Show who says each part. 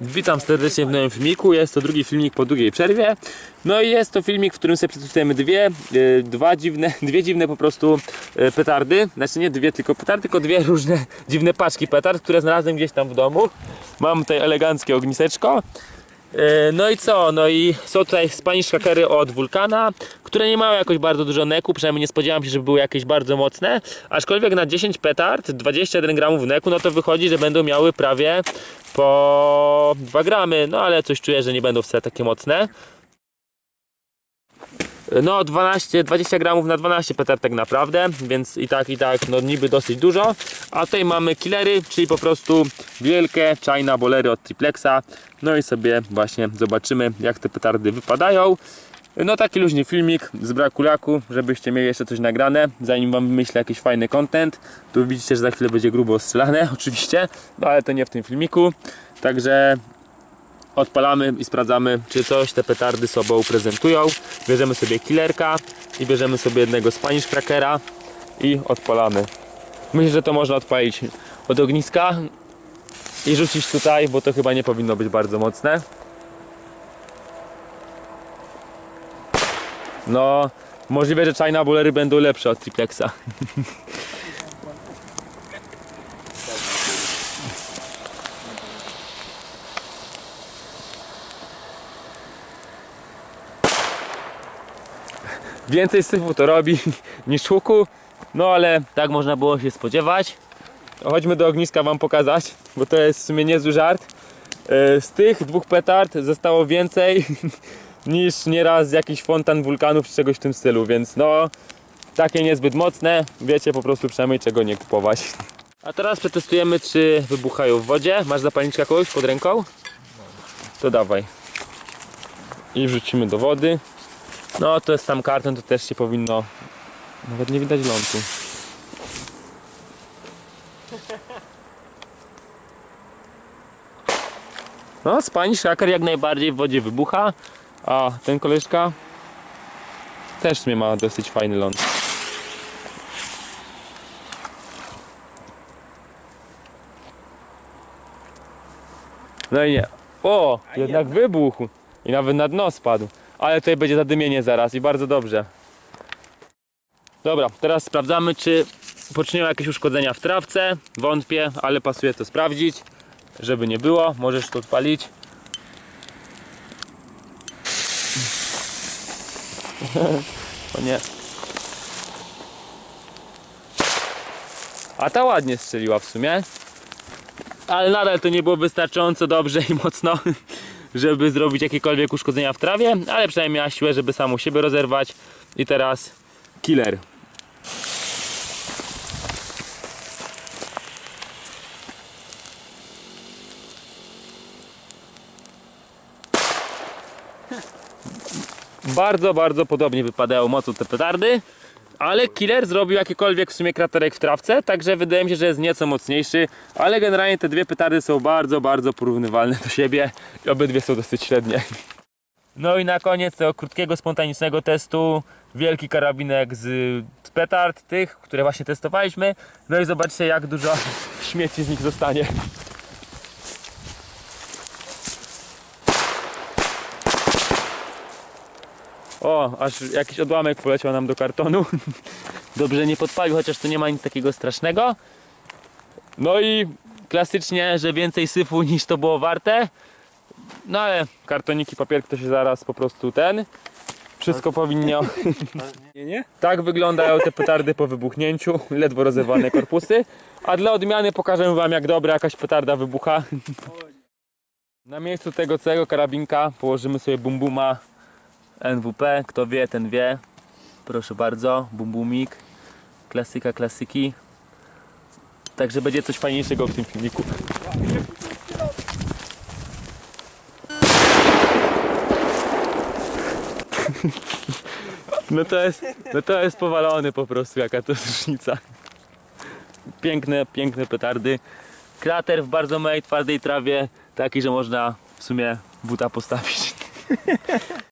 Speaker 1: Witam serdecznie w nowym filmiku. Jest to drugi filmik po długiej przerwie. No i jest to filmik, w którym sobie przetestujemy dwie, e, dwa dziwne, dwie dziwne po prostu e, petardy. Znaczy nie dwie tylko petardy, tylko dwie różne dziwne paczki petard, które znalazłem gdzieś tam w domu. Mam tutaj eleganckie ogniseczko. E, No i co? No i są tutaj Spanish Hackery od Vulkana, które nie mają jakoś bardzo dużo neku, przynajmniej nie spodziewałem się, żeby były jakieś bardzo mocne. Aczkolwiek na 10 petard, 21 gramów neku, no to wychodzi, że będą miały prawie po 2 gramy, no ale coś czuję, że nie będą wcale takie mocne. No 12, 20 gramów na 12 petard tak naprawdę, więc i tak i tak no niby dosyć dużo. A tutaj mamy killery, czyli po prostu wielkie China bolery od Triplexa. No i sobie właśnie zobaczymy jak te petardy wypadają. No taki luźny filmik z braku żebyście mieli jeszcze coś nagrane, zanim wam wymyślę jakiś fajny content. Tu widzicie, że za chwilę będzie grubo strzelane, oczywiście, no ale to nie w tym filmiku. Także odpalamy i sprawdzamy, czy coś te petardy sobą prezentują. Bierzemy sobie killerka i bierzemy sobie jednego Spanish Crackera i odpalamy. Myślę, że to można odpalić od ogniska i rzucić tutaj, bo to chyba nie powinno być bardzo mocne. No, możliwe, że China Bullery będą lepsze od Triplexa. Więcej syfu to robi niż łuku, no ale tak można było się spodziewać. Chodźmy do ogniska wam pokazać, bo to jest w sumie niezły żart. E, Z tych dwóch petard zostało więcej niż nieraz jakiś fontan wulkanów czy czegoś w tym stylu, więc no takie niezbyt mocne, wiecie po prostu przynajmniej czego nie kupować. A teraz przetestujemy czy wybuchają w wodzie. Masz zapalniczkę kogoś pod ręką? To dawaj. I wrzucimy do wody. No to jest sam karton, to też się powinno... Nawet nie widać lądu. No, Spanish Hacker jak najbardziej w wodzie wybucha, a ten koleżka też sumie ma dosyć fajny ląd. No i nie. O, jednak wybuchł. I nawet na dno spadł. Ale tutaj będzie zadymienie zaraz i bardzo dobrze. Dobra, teraz sprawdzamy, czy poczynią jakieś uszkodzenia w trawce. Wątpię, ale pasuje to sprawdzić. Żeby nie było, możesz to odpalić. o nie. A ta ładnie strzeliła w sumie. Ale nadal to nie było wystarczająco dobrze i mocno, żeby zrobić jakiekolwiek uszkodzenia w trawie, ale przynajmniej miała siłę, żeby samą siebie rozerwać. I teraz killer. Bardzo, bardzo podobnie wypadają mocno te petardy. Ale killer zrobił jakikolwiek w sumie kraterek w trawce, także wydaje mi się, że jest nieco mocniejszy, ale generalnie te dwie petardy są bardzo, bardzo porównywalne do siebie i obydwie są dosyć średnie. No i na koniec tego krótkiego, spontanicznego testu wielki karabinek z, petard, tych, które właśnie testowaliśmy. No i zobaczcie jak dużo śmieci z nich zostanie. O, aż jakiś odłamek poleciał nam do kartonu. Dobrze nie podpalił, chociaż to nie ma nic takiego strasznego. No i klasycznie, że więcej syfu niż to było warte. No ale kartoniki, papierki to się zaraz po prostu ten. Wszystko powinno.
Speaker 2: Nie, nie?
Speaker 1: Tak wyglądają te petardy po wybuchnięciu, ledwo rozerwane korpusy. A dla odmiany pokażę wam jak dobra jakaś petarda wybucha. Na miejscu tego całego karabinka położymy sobie bumbuma NWP. Kto wie, ten wie. Proszę bardzo, bumbumik. Klasyka klasyki. Także będzie coś fajniejszego w tym filmiku. No to jest, no to jest powalony po prostu, jaka to jest różnica. Piękne, piękne petardy. Krater w bardzo małej, twardej trawie, taki, że można w sumie buta postawić.